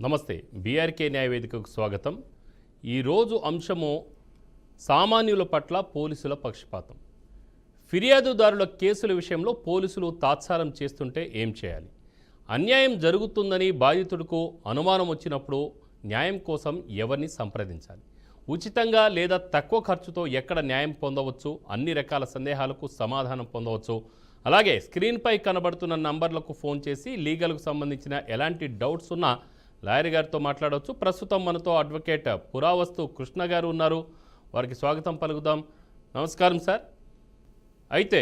నమస్తే బీఆర్కే న్యాయవేదికకు స్వాగతం. ఈరోజు అంశము సామాన్యుల పట్ల పోలీసుల పక్షపాతం. ఫిర్యాదుదారుల కేసుల విషయంలో పోలీసులు తాత్సారం చేస్తుంటే ఏం చేయాలి? అన్యాయం జరుగుతుందని బాధితుడికు అనుమానం వచ్చినప్పుడు న్యాయం కోసం ఎవరిని సంప్రదించాలి? ఉచితంగా లేదా తక్కువ ఖర్చుతో ఎక్కడ న్యాయం పొందవచ్చు? అన్ని రకాల సందేహాలకు సమాధానం పొందవచ్చు. అలాగే స్క్రీన్పై కనబడుతున్న నంబర్లకు ఫోన్ చేసి లీగల్కు సంబంధించిన ఎలాంటి డౌట్స్ ఉన్నా లాయర్ గారితో మాట్లాడవచ్చు ప్రస్తుతం మనతో అడ్వకేట్ పురావస్తు కృష్ణ గారు ఉన్నారు. వారికి స్వాగతం పలుకుదాం. నమస్కారం సార్. అయితే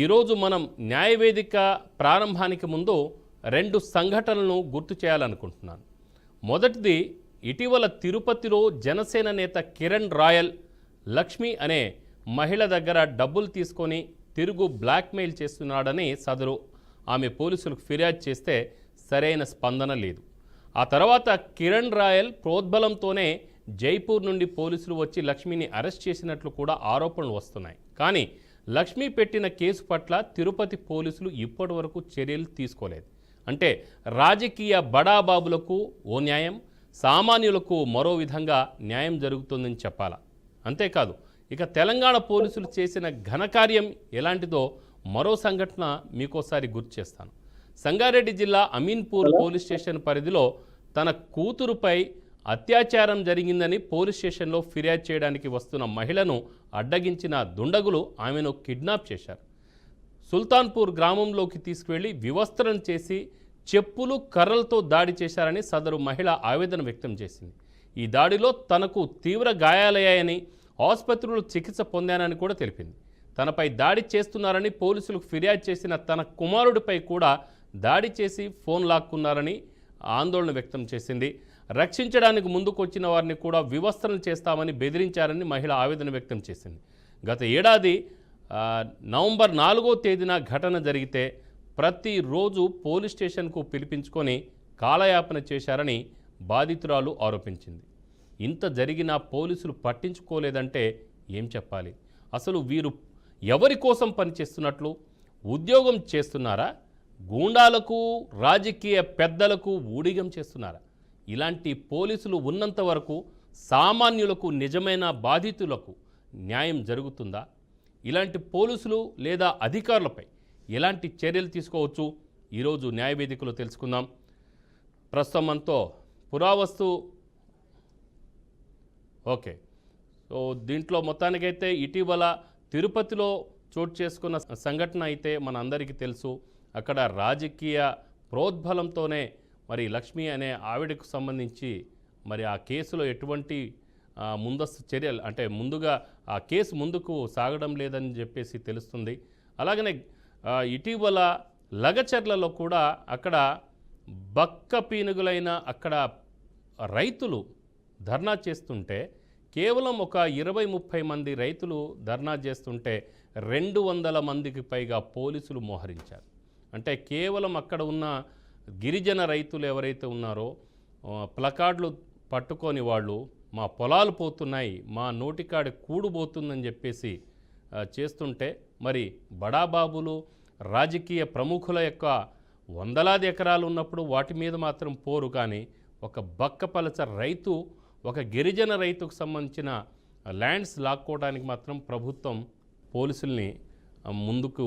ఈరోజు మనం న్యాయవేదిక ప్రారంభానికి ముందు రెండు సంఘటనలను గుర్తు చేయాలనుకుంటున్నాను. మొదటిది ఇటీవల తిరుపతిలో జనసేన నేత కిరణ్ రాయల్ లక్ష్మి అనే మహిళ దగ్గర డబ్బులు తీసుకొని తిరుగు బ్లాక్మెయిల్ చేస్తున్నాడని సదరు. ఆమె పోలీసులకు ఫిర్యాదు చేస్తే సరైన స్పందన లేదు. ఆ తర్వాత కిరణ్ రాయల్ ప్రోద్బలంతోనే జైపూర్ నుండి పోలీసులు వచ్చి లక్ష్మిని అరెస్ట్ చేసినట్లు కూడా ఆరోపణలు వస్తున్నాయి. కానీ లక్ష్మి పెట్టిన కేసు పట్ల తిరుపతి పోలీసులు ఇప్పటి వరకు చర్యలు తీసుకోలేదు. అంటే రాజకీయ బడాబాబులకు ఓ న్యాయం సామాన్యులకు మరో విధంగా న్యాయం జరుగుతుందని చెప్పాలా? అంతేకాదు ఇక తెలంగాణ పోలీసులు చేసిన ఘనకార్యం ఎలాంటిదో మరో సంఘటన మీకోసారి గుర్తు చేస్తాను. సంగారెడ్డి జిల్లా అమీన్పూర్ పోలీస్ స్టేషన్ పరిధిలో తన కూతురుపై అత్యాచారం జరిగిందని పోలీస్ స్టేషన్లో ఫిర్యాదు చేయడానికి వస్తున్న మహిళను అడ్డగించిన దుండగులు ఆమెను కిడ్నాప్ చేశారు. సుల్తాన్పూర్ గ్రామంలోకి తీసుకువెళ్ళి వివస్త్రం చేసి చెప్పులు కర్రలతో దాడి చేశారని సదరు మహిళ ఆవేదన వ్యక్తం చేసింది. ఈ దాడిలో తనకు తీవ్ర గాయాలయ్యాయని ఆసుపత్రిలో చికిత్స పొందానని కూడా తెలిపింది. తనపై దాడి చేస్తున్నారని పోలీసులకు ఫిర్యాదు చేసిన తన కుమారుడిపై కూడా దాడి చేసి ఫోన్ లాక్కున్నారని ఆందోళన వ్యక్తం చేసింది. రక్షించడానికి ముందుకొచ్చిన వారిని కూడా వివస్త్రలు చేస్తామని బెదిరించారని మహిళ ఆవేదన వ్యక్తం చేసింది. గత ఏడాది నవంబర్ నాలుగో తేదీన ఘటన జరిగితే ప్రతిరోజు పోలీస్ స్టేషన్కు పిలిపించుకొని కాలయాపన చేశారని బాధితురాలు ఆరోపించింది. ఇంత జరిగినా పోలీసులు పట్టించుకోలేదంటే ఏం చెప్పాలి? అసలు వీరు ఎవరి కోసం పనిచేస్తున్నట్లు? ఉద్యోగం చేస్తున్నారా? గూండాలకు రాజకీయ పెద్దలకు ఊడిగం చేస్తున్నారా? ఇలాంటి పోలీసులు ఉన్నంత వరకు సామాన్యులకు నిజమైన బాధితులకు న్యాయం జరుగుతుందా? ఇలాంటి పోలీసులు లేదా అధికారులపై ఎలాంటి చర్యలు తీసుకోవచ్చు? ఈరోజు న్యాయవేదికలో తెలుసుకుందాం. ప్రస్తుతం మనతో పురావస్తు ఓకే. సో దీంట్లో మొత్తానికైతే ఇటీవల తిరుపతిలో చోటు చేసుకున్న సంఘటన అయితే మన అందరికీ తెలుసు. అక్కడ రాజకీయ ప్రోద్బలంతోనే మరి లక్ష్మి అనే ఆవిడకు సంబంధించి మరి ఆ కేసులో ఎటువంటి ముందస్తు చర్యలు అంటే ముందుగా ఆ కేసు ముందుకు సాగడం లేదని చెప్పేసి తెలుస్తుంది. అలాగనే ఇటీవల లగచర్లలో కూడా అక్కడ బక్క పీనుగులైన అక్కడ రైతులు ధర్నా చేస్తుంటే కేవలం ఒక ఇరవై ముప్పై మంది రైతులు ధర్నా చేస్తుంటే రెండు వందల మందికి పైగా పోలీసులు మోహరించారు. అంటే కేవలం అక్కడ ఉన్న గిరిజన రైతులు ఎవరైతే ఉన్నారో ప్లకార్డులు పట్టుకొని వాళ్ళు మా పొలాలు పోతున్నాయి మా నోటికాడి కూడుబోతుందని చెప్పేసి చేస్తుంటే మరి బడాబాబులు రాజకీయ ప్రముఖుల యొక్క వందలాది ఎకరాలు ఉన్నప్పుడు వాటి మీద మాత్రం పోరు కానీ ఒక బక్కపలచ రైతు ఒక గిరిజన రైతుకు సంబంధించిన ల్యాండ్స్ లాక్కోవడానికి మాత్రం ప్రభుత్వం పోలీసుల్ని ముందుకు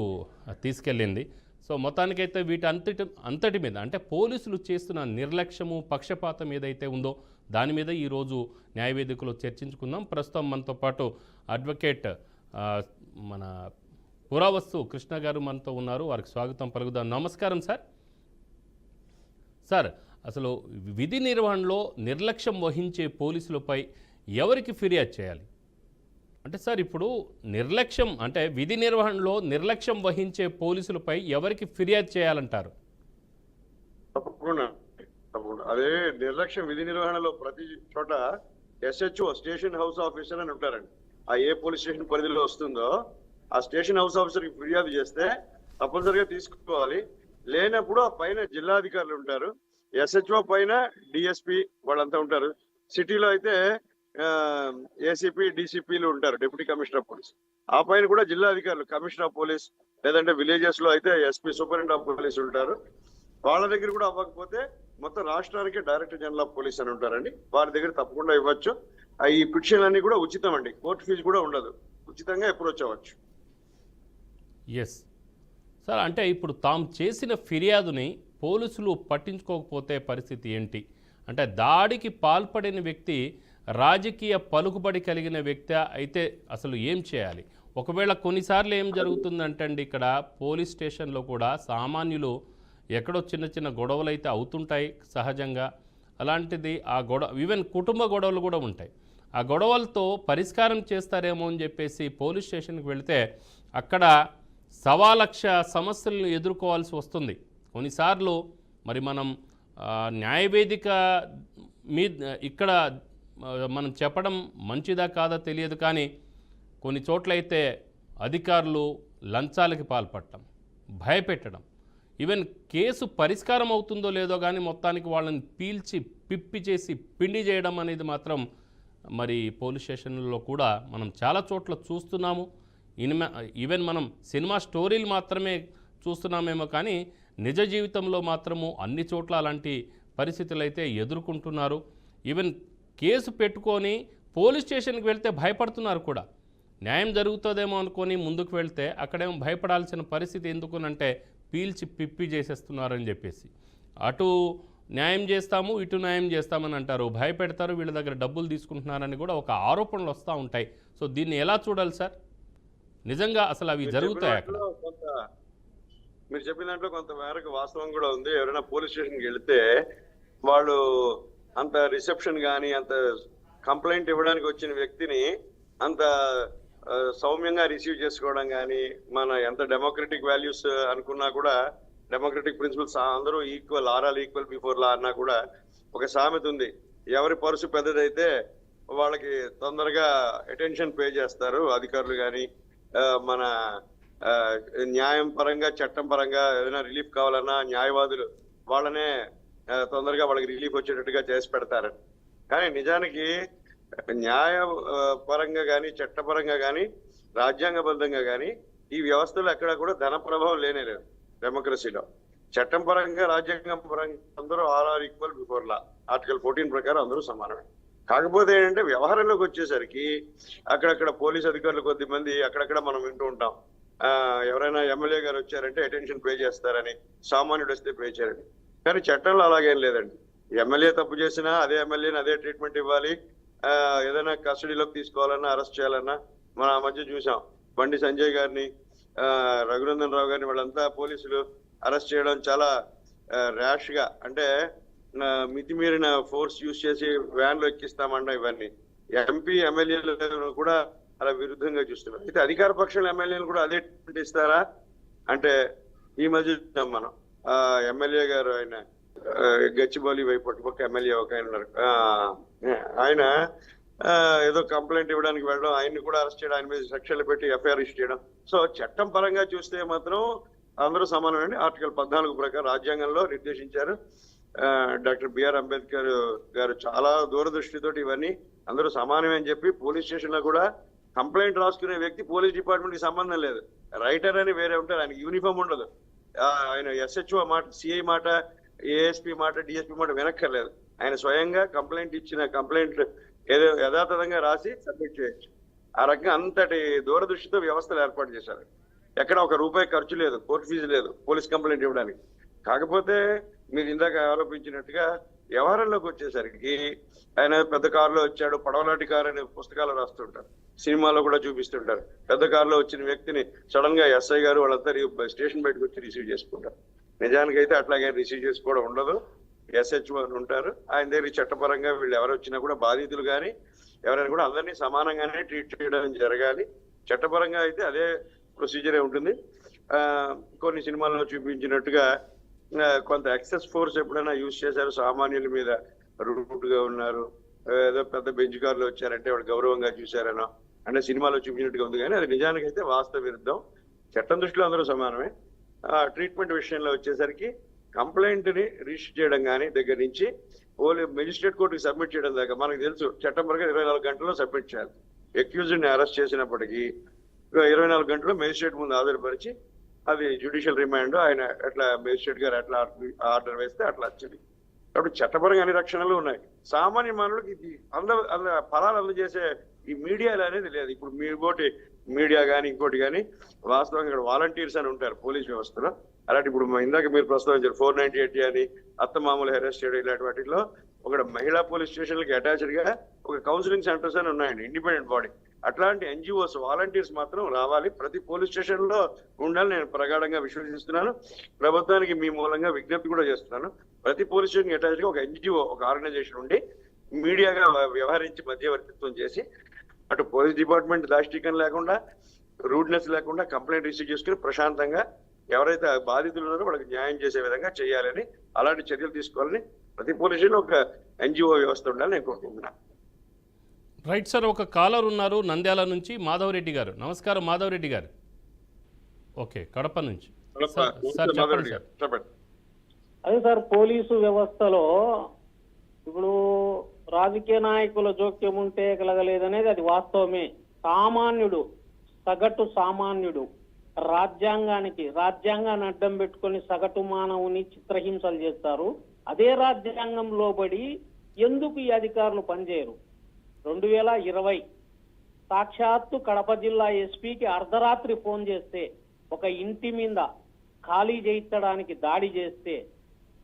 తీసుకెళ్ళింది. సో మొత్తానికైతే వీటి అంతటి అంతటి మీద అంటే పోలీసులు చేస్తున్న నిర్లక్ష్యము పక్షపాతం ఏదైతే ఉందో దాని మీద ఈరోజు న్యాయవేదికలో చర్చించుకుందాం. ప్రస్తుతం మనతో పాటు అడ్వకేట్ మన పురావస్తు కృష్ణ గారు మనతో ఉన్నారు. వారికి స్వాగతం పలుకుదాం. నమస్కారం సార్. సార్ అసలు విధి నిర్వహణలో నిర్లక్ష్యం వహించే పోలీసులపై ఎవరికి ఫిర్యాదు చేయాలి? అంటే సార్ ఇప్పుడు నిర్లక్ష్యం అంటే విధి నిర్వహణలో నిర్లక్ష్యం వహించే పోలీసులపై ఎవరికి ఫిర్యాదు చేయాలంటారు? తప్పకుండా. తప్పకుండా. అదే నిర్లక్ష్యం విధి నిర్వహణలో ప్రతి చోట ఎస్హెచ్ఓ స్టేషన్ హౌస్ ఆఫీసర్ అని ఉంటారండి. ఆ ఏ పోలీస్ స్టేషన్ పరిధిలో వస్తుందో ఆ స్టేషన్ హౌస్ ఆఫీసర్కి ఫిర్యాదు చేస్తే తప్పనిసరిగా తీసుకోవాలి. లేనప్పుడు ఆ పైన జిల్లాధికారులు ఉంటారు. ఎస్హెచ్ఓ పైన డిఎస్పి వాళ్ళంతా ఉంటారు. సిటీలో అయితే ఏసీపీ డీసీపీలు ఉంటారు డిప్యూటీ కమిషనర్ ఆఫ్ పోలీస్ ఆ పైన కూడా జిల్లా అధికారులు కమిషనర్ ఆఫ్ పోలీస్ లేదంటే విలేజెస్లో అయితే ఎస్పీ సూపరింటెండెంట్ ఆఫ్ పోలీస్ ఉంటారు. వాళ్ళ దగ్గర కూడా అవ్వకపోతే మొత్తం రాష్ట్రానికి డైరెక్టర్ జనరల్ ఆఫ్ పోలీస్ అని ఉంటారండి. వారి దగ్గర తప్పకుండా ఇవ్వచ్చు. ఆ ఈ పిటిషన్లు అన్ని కూడా ఉచితం అండి కోర్టు ఫీజు కూడా ఉండదు. ఉచితంగా అప్రోచ్ అవ్వచ్చు. ఎస్ సార్ అంటే ఇప్పుడు తాము చేసిన ఫిర్యాదుని పోలీసులు పట్టించుకోకపోతే పరిస్థితి ఏంటి? అంటే దాడికి పాల్పడిన వ్యక్తి రాజకీయ పలుకుబడి కలిగిన వ్యక్తి అయితే అసలు ఏం చేయాలి? ఒకవేళ కొన్నిసార్లు ఏం జరుగుతుందంటే అండి ఇక్కడ పోలీస్ స్టేషన్లో కూడా సామాన్యులు ఎక్కడో చిన్న చిన్న గొడవలు అయితే అవుతుంటాయి సహజంగా. అలాంటిది ఆ గొడవ ఈవెన్ కుటుంబ గొడవలు కూడా ఉంటాయి. ఆ గొడవలతో పరిష్కారం చేస్తారేమో అని చెప్పేసి పోలీస్ స్టేషన్కి వెళితే అక్కడ సవా లక్ష సమస్యలను ఎదుర్కోవాల్సి వస్తుంది. కొన్నిసార్లు మరి మనం న్యాయవేదిక మీ ఇక్కడ మనం చెప్పడం మంచిదా కాదా తెలియదు కానీ కొన్ని చోట్లయితే అధికారులు లంచాలకి పాల్పడటం భయపెట్టడం ఈవెన్ కేసు పరిష్కారం అవుతుందో లేదో కానీ మొత్తానికి వాళ్ళని పీల్చి పిప్పి చేసి పిండి చేయడం అనేది మాత్రం మరి పోలీస్ స్టేషన్లలో కూడా మనం చాలా చోట్ల చూస్తున్నాము. ఇనిమ ఈవెన్ మనం సినిమా స్టోరీలు మాత్రమే చూస్తున్నామేమో కానీ నిజ జీవితంలో మాత్రము అన్ని చోట్ల అలాంటి పరిస్థితులు అయితే ఎదుర్కొంటున్నారు. ఈవెన్ కేసు పెట్టుకొని పోలీస్ స్టేషన్కి వెళ్తే భయపడుతున్నారు కూడా. న్యాయం జరుగుతుందేమో అనుకొని ముందుకు వెళ్తే అక్కడేమో భయపడాల్సిన పరిస్థితి ఎందుకునంటే పీల్చి పిప్పి చేసేస్తున్నారని చెప్పేసి. అటు న్యాయం చేస్తాము ఇటు న్యాయం చేస్తామని అంటారు. భయపెడతారు వీళ్ళ దగ్గర డబ్బులు తీసుకుంటున్నారని కూడా ఒక ఆరోపణలు వస్తూ ఉంటాయి. సో దీన్ని ఎలా చూడాలి సార్? నిజంగా అసలు అవి జరుగుతాయి అక్కడ? మీరు చెప్పిన దాంట్లో కొంత మేరకు వాస్తవం కూడా ఉంది. ఎవరైనా పోలీస్ స్టేషన్కి వెళ్తే వాళ్ళు అంత రిసెప్షన్ కానీ అంత కంప్లైంట్ ఇవ్వడానికి వచ్చిన వ్యక్తిని అంత సౌమ్యంగా రిసీవ్ చేసుకోవడం కానీ మన ఎంత డెమోక్రటిక్ వాల్యూస్ అనుకున్నా కూడా డెమోక్రటిక్ ప్రిన్సిపల్స్ అందరూ equal are all equal before law అన్నా కూడా ఒక సామెత ఉంది. ఎవరి పరుసు పెద్దదైతే వాళ్ళకి తొందరగా అటెన్షన్ పే చేస్తారు. అధికారులు కానీ మన న్యాయం పరంగా చట్టం పరంగా ఏదైనా రిలీఫ్ కావాలన్నా న్యాయవాదులు వాళ్ళనే తొందరగా వాళ్ళకి రిలీఫ్ వచ్చేటట్టుగా చేసి పెడతారని. కానీ నిజానికి న్యాయ పరంగా కానీ చట్టపరంగా కానీ రాజ్యాంగబద్ధంగా కానీ ఈ వ్యవస్థలో ఎక్కడ కూడా ధన ప్రభావం లేనే లేదు డెమోక్రసీలో చట్టం పరంగా రాజ్యాంగం పరంగా అందరూ are are equal before law. Article fourteen ప్రకారం అందరూ సమానమే. కాకపోతే ఏంటంటే వ్యవహారంలోకి వచ్చేసరికి అక్కడక్కడ పోలీస్ అధికారులు కొద్ది మంది అక్కడక్కడ మనం వింటూ ఉంటాం. ఆ, ఎవరైనా ఎమ్మెల్యే గారు వచ్చారంటే అటెన్షన్ పే చేస్తారని సామాన్యుడు వస్తే పే చేయరని. కానీ చట్టంలో అలాగేం లేదండి. ఎమ్మెల్యే తప్పు చేసినా అదే ఎమ్మెల్యేని అదే ట్రీట్మెంట్ ఇవ్వాలి. ఏదైనా కస్టడీలోకి తీసుకోవాలన్నా అరెస్ట్ చేయాలన్నా మనం ఆ మధ్య చూసాం. బండి సంజయ్ గారిని రఘునందన్ రావు గారిని వాళ్ళంతా పోలీసులు అరెస్ట్ చేయడం చాలా ర్యాష్గా అంటే మితిమీరిన ఫోర్స్ యూజ్ చేసి వ్యాన్లో ఎక్కిస్తామంట ఇవన్నీ. ఎంపీ ఎమ్మెల్యేలు కూడా అలా విరుద్ధంగా చూస్తున్నారు అయితే అధికార పక్షాల ఎమ్మెల్యేలు కూడా అదే ట్రీట్మెంట్ ఇస్తారా? అంటే ఈ మధ్య మనం. ఎమ్మెల్యే గారు ఆయన గచ్చిబౌలి వైపు పక్క ఎమ్మెల్యే ఒక ఆయన ఉన్నారు. ఆ, ఆయన ఆ, ఏదో కంప్లైంట్ ఇవ్వడానికి వెళ్ళడం ఆయన్ని కూడా అరెస్ట్ చేయడం ఆయన మీద సెక్షన్లు పెట్టి ఎఫ్ఐఆర్ ఇష్యూ చేయడం. సో చట్టం పరంగా చూస్తే మాత్రం అందరూ సమానమండి ఆర్టికల్ పద్నాలుగు ప్రకారం రాజ్యాంగంలో నిర్దేశించారు. ఆ, డాక్టర్ బిఆర్ అంబేద్కర్ గారు చాలా దూరదృష్టితోటి ఇవన్నీ అందరూ సమానమే అని చెప్పి పోలీస్ స్టేషన్లో కూడా కంప్లైంట్ రాసుకునే వ్యక్తి పోలీస్ డిపార్ట్మెంట్కి సంబంధం లేదు. రైటర్ అని వేరే ఉంటారు ఆయనకి యూనిఫామ్ ఉండదు. ఆయన ఎస్హెచ్ఓ మాట సిఐ మాట ఏఎస్పి మాట డిఎస్పి మాట వినక్కర్లేదు. ఆయన స్వయంగా కంప్లైంట్ ఇచ్చిన కంప్లైంట్ ఏదో యథాతథంగా రాసి సబ్మిట్ చేయొచ్చు. ఆ రకంగా అంతటి దూరదృష్టితో వ్యవస్థలు ఏర్పాటు చేశారు. ఎక్కడ ఒక రూపాయి ఖర్చు లేదు కోర్టు ఫీజు లేదు పోలీస్ కంప్లైంట్ ఇవ్వడానికి. కాకపోతే మీరు ఇందాక ఆరోపించినట్టుగా వ్యవహారంలోకి వచ్చేసరికి ఆయన పెద్ద కారులో వచ్చాడు పడవలాంటి కారు అనే పుస్తకాలు రాస్తుంటారు సినిమాలో కూడా చూపిస్తుంటారు. పెద్ద కారులో వచ్చిన వ్యక్తిని సడన్గా ఎస్ఐ గారు వాళ్ళంతా స్టేషన్ బయటకు వచ్చి రిసీవ్ చేసుకుంటారు. నిజానికి అయితే అట్లాగే రిసీవ్ చేసుకోవడం ఉండదు. ఎస్హెచ్ఓ అని ఉంటారు. ఆయన దగ్గర చట్టపరంగా వీళ్ళు ఎవరు వచ్చినా కూడా బాధితులు కానీ ఎవరైనా కూడా అందరినీ సమానంగానే ట్రీట్ చేయడం జరగాలి. చట్టపరంగా అయితే అదే ప్రొసీజరే ఉంటుంది. ఆ, కొన్ని సినిమాల్లో చూపించినట్టుగా కొంత ఎక్సెస్ ఫోర్స్ ఎప్పుడైనా యూజ్ చేశారు? సామాన్యుల మీద రూట్గా ఉన్నారు ఏదో పెద్ద బెంచ్ కార్లు వచ్చారంటే వాడు గౌరవంగా చూశారనో. అంటే సినిమాలో చూపించినట్టుగా ఉంది. కానీ అది నిజానికి అయితే వాస్తవ విరుద్ధం చట్టం దృష్టిలో అందరూ సమానమే. ఆ ట్రీట్మెంట్ విషయంలో వచ్చేసరికి కంప్లైంట్ని రిజిస్టర్ చేయడం కానీ దగ్గర నుంచి పోలీ మెజిస్ట్రేట్ కోర్టుకి సబ్మిట్ చేయడం దాకా మనకు తెలుసు. చట్టం ప్రకారం ఇరవై నాలుగు గంటల్లో సబ్మిట్ చేయాలి. అక్యూజ్డ్ని అరెస్ట్ చేసినప్పటికీ ఇరవై నాలుగు గంటల్లో మెజిస్ట్రేట్ ముందు హాజరుపరిచి అది జ్యుడిషియల్ రిమాండ్ ఆయన ఎట్లా మేజిస్ట్రేట్ గారు ఎట్లా ఆర్డర్ వేస్తే అట్లా వచ్చింది. కాబట్టి చట్టపరంగా అన్ని రక్షణలు ఉన్నాయి. సామాన్య మానవుడికి ఇది అంద అంద ఫలాలు అందజేసే ఈ మీడియాలు అనేది లేదు. ఇప్పుడు మీ ఒకటి మీడియా కానీ ఇంకోటి కానీ వాస్తవంగా ఇక్కడ వాలంటీర్స్ అని ఉంటారు పోలీస్ వ్యవస్థలో. అలాంటి ఇప్పుడు ఇందాక మీరు ప్రస్తావించారు ఫోర్ నైన్టీ ఎయిట్ అని అత్తమామూలు హెరెస్ట్ చేయడం ఇలాంటి వాటిలో ఒక మహిళా పోలీస్ స్టేషన్లకి అటాచ్డ్గా ఒక కౌన్సిలింగ్ సెంటర్స్ అని ఉన్నాయండి ఇండిపెండెంట్ బాడీ అట్లాంటి ఎన్జిఓస్ వాలంటీర్స్ మాత్రం రావాలి. ప్రతి పోలీస్ స్టేషన్లో ఉండాలి నేను ప్రగాఢంగా విశ్వసిస్తున్నాను. ప్రభుత్వానికి మీ మూలంగా విజ్ఞప్తి కూడా చేస్తున్నాను. ప్రతి పోలీస్ స్టేషన్ అటాచ్గా ఒక ఎన్జిఓ ఒక ఆర్గనైజేషన్ ఉండి మీడియాగా వ్యవహరించి మధ్యవర్తిత్వం చేసి అటు పోలీస్ డిపార్ట్మెంట్ దాష్టికం లేకుండా రూడ్నెస్ లేకుండా కంప్లైంట్ రిసీవ్ చేసుకుని ప్రశాంతంగా ఎవరైతే బాధితులు ఉన్నారో వాళ్ళకి న్యాయం చేసే విధంగా చేయాలని అలాంటి చర్యలు తీసుకోవాలని ప్రతి పోలీస్ స్టేషన్ ఒక ఎన్జిఓ వ్యవస్థ ఉండాలని నేను కోరుకుంటున్నాను. రైట్ సార్ ఒక కాలర్ ఉన్నారు నంద్యాల నుంచి మాధవరెడ్డి గారు. నమస్కారం మాధవరెడ్డి గారు. ఓకే కడప నుంచి. అదే సార్ పోలీసు వ్యవస్థలో ఇప్పుడు రాజకీయ నాయకుల జోక్యం ఉంటే కలగలేదనేది అది వాస్తవమే. సామాన్యుడు సగటు సామాన్యుడు రాజ్యాంగానికి రాజ్యాంగాన్ని అడ్డం పెట్టుకొని సగటు మానవుని చిత్రహింసలు చేస్తారు. అదే రాజ్యాంగం లోబడి ఎందుకు ఈ అధికారులు పనిచేయరు? రెండు వేల ఇరవై. సాక్షాత్తు కడప జిల్లా ఎస్పీకి అర్ధరాత్రి ఫోన్ చేస్తే ఒక ఇంటి మీద ఖాళీ చేయించడానికి దాడి చేస్తే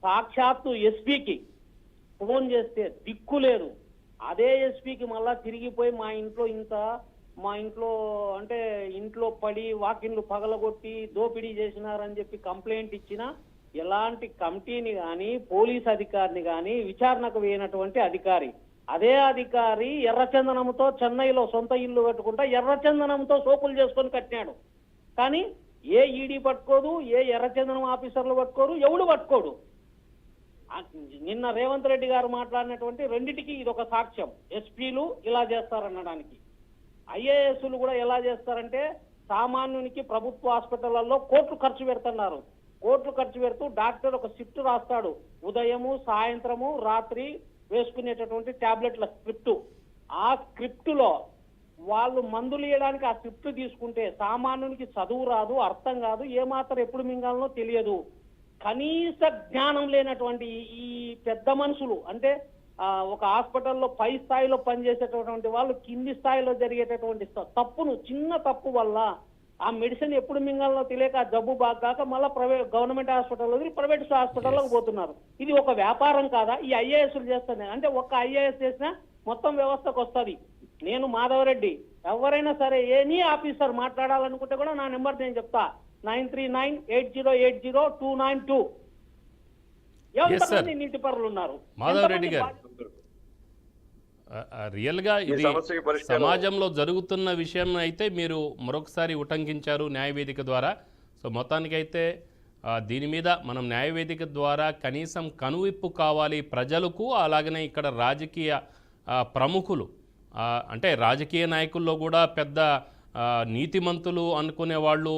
సాక్షాత్తు ఎస్పీకి ఫోన్ చేస్తే దిక్కు లేదు. అదే ఎస్పీకి మళ్ళా తిరిగిపోయి మా ఇంట్లో ఇంత మా ఇంట్లో అంటే ఇంట్లో పడి వాకిన్లు పగలగొట్టి దోపిడీ చేసినారని చెప్పి కంప్లైంట్ ఇచ్చిన ఎలాంటి కమిటీని కానీ పోలీస్ అధికారిని కానీ విచారణకు వేయనటువంటి అధికారి అదే అధికారి ఎర్రచందనంతో చెన్నైలో సొంత ఇల్లు కట్టుకుంటా ఎర్రచందనంతో సోపులు చేసుకొని కట్టినాడు. కానీ ఏ ఈడీ పట్టుకోదు ఏ ఎర్రచందనం ఆఫీసర్లు పట్టుకోరు ఎవడు పట్టుకోడు. నిన్న రేవంత్ రెడ్డి గారు మాట్లాడినటువంటి రెండిటికి ఇది ఒక సాక్ష్యం. ఎస్పీలు ఇలా చేస్తారనడానికి. ఐఏఎస్లు కూడా ఎలా చేస్తారంటే సామాన్యునికి ప్రభుత్వ హాస్పిటళ్ళలో కోట్లు ఖర్చు పెడుతున్నారు. కోట్లు ఖర్చు పెడుతూ డాక్టర్ ఒక షిఫ్ట్ రాస్తాడు. ఉదయము సాయంత్రము రాత్రి వేసుకునేటటువంటి ట్యాబ్లెట్ల స్క్రిప్ట్. ఆ స్క్రిప్ట్లో వాళ్ళు మందులు ఇవ్వడానికి ఆ స్క్రిప్ట్ తీసుకుంటే సామాన్యునికి చదువు రాదు అర్థం కాదు ఏమాత్రం ఎప్పుడు మింగాలనో తెలియదు. కనీస జ్ఞానం లేనటువంటి ఈ- పెద్ద మనుషులు అంటే ఒక హాస్పిటల్లో పై స్థాయిలో పనిచేసేటటువంటి వాళ్ళు కింది స్థాయిలో జరిగేటటువంటి తప్పును చిన్న తప్పు వల్ల ఆ మెడిసిన్ ఎప్పుడు మింగాలనో తెలియక ఆ జబ్బు బాగాక మళ్ళీ ప్రైవేట్ గవర్నమెంట్ హాస్పిటల్ వదిలి ప్రైవేట్ హాస్పిటల్లోకి పోతున్నారు. ఇది ఒక వ్యాపారం కాదా? ఈ ఐఏఎస్లు చేస్తానే. అంటే ఒక్క ఐఏఎస్ చేసినా మొత్తం వ్యవస్థకు వస్తుంది. నేను మాధవరెడ్డి. ఎవరైనా సరే ఎనీ ఆఫీసర్ మాట్లాడాలనుకుంటే కూడా నా నెంబర్ నేను చెప్తా. Nine three nine eight zero eight zero two nine two. ఎంతమంది నీటి పరులు ఉన్నారు? మాధవ్ రెడ్డి ఎంతమంది గారు. రియల్గా ఇది సమాజంలో జరుగుతున్న విషయం అయితే మీరు మరొకసారి ఉటంకించారు న్యాయవేదిక ద్వారా. సో మొత్తానికైతే దీని మీద మనం న్యాయవేదిక ద్వారా కనీసం కనువిప్పు కావాలి ప్రజలకు అలాగనే ఇక్కడ రాజకీయ ప్రముఖులు అంటే రాజకీయ నాయకుల్లో కూడా పెద్ద నీతిమంతులు అనుకునే వాళ్ళు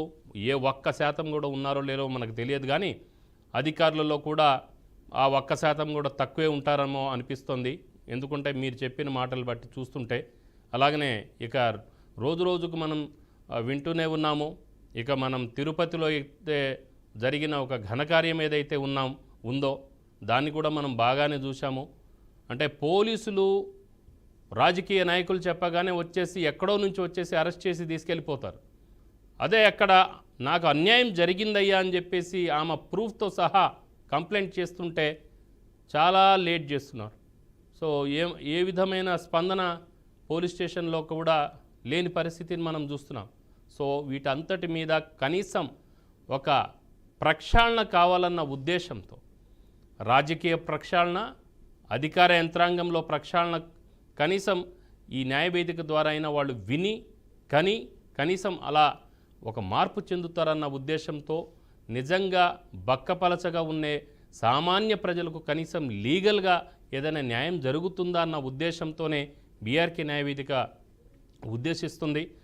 ఏ ఒక్క శాతం కూడా ఉన్నారో లేరో మనకు తెలియదు కానీ అధికారులలో కూడా ఆ ఒక్క శాతం కూడా తక్కువే ఉంటారేమో అనిపిస్తుంది. ఎందుకంటే మీరు చెప్పిన మాటలు బట్టి చూస్తుంటే అలాగనే ఇక రోజు రోజుకు మనం వింటూనే ఉన్నాము. ఇక మనం తిరుపతిలో అయితే జరిగిన ఒక ఘనకార్యం ఏదైతే ఉన్నాం ఉందో దాన్ని కూడా మనం బాగానే చూసాము అంటే పోలీసులు రాజకీయ నాయకులు చెప్పగానే వచ్చేసి ఎక్కడో నుంచి వచ్చేసి అరెస్ట్ చేసి తీసుకెళ్ళిపోతారు. అదే అక్కడ నాకు అన్యాయం జరిగిందయ్యా అని చెప్పేసి ఆమె ప్రూఫ్తో సహా కంప్లైంట్ చేస్తుంటే చాలా లేట్ చేస్తున్నారు. సో ఏ ఏ విధమైన స్పందన పోలీస్ స్టేషన్లో కూడా లేని పరిస్థితిని మనం చూస్తున్నాం. సో వీటంతటి మీద కనీసం ఒక ప్రక్షాళన కావాలన్న ఉద్దేశంతో రాజకీయ ప్రక్షాళన అధికార యంత్రాంగంలో ప్రక్షాళన కనీసం ఈ న్యాయవేదిక ద్వారా అయినా వాళ్ళు విని కని కనీసం అలా ఒక మార్పు చెందుతారన్న ఉద్దేశంతో నిజంగా బక్కపలచగా ఉండే సామాన్య ప్రజలకు కనీసం లీగల్గా ఏదైనా న్యాయం జరుగుతుందా అన్న ఉద్దేశంతోనే బీఆర్కే న్యాయవేదిక ఉద్దేశిస్తుంది.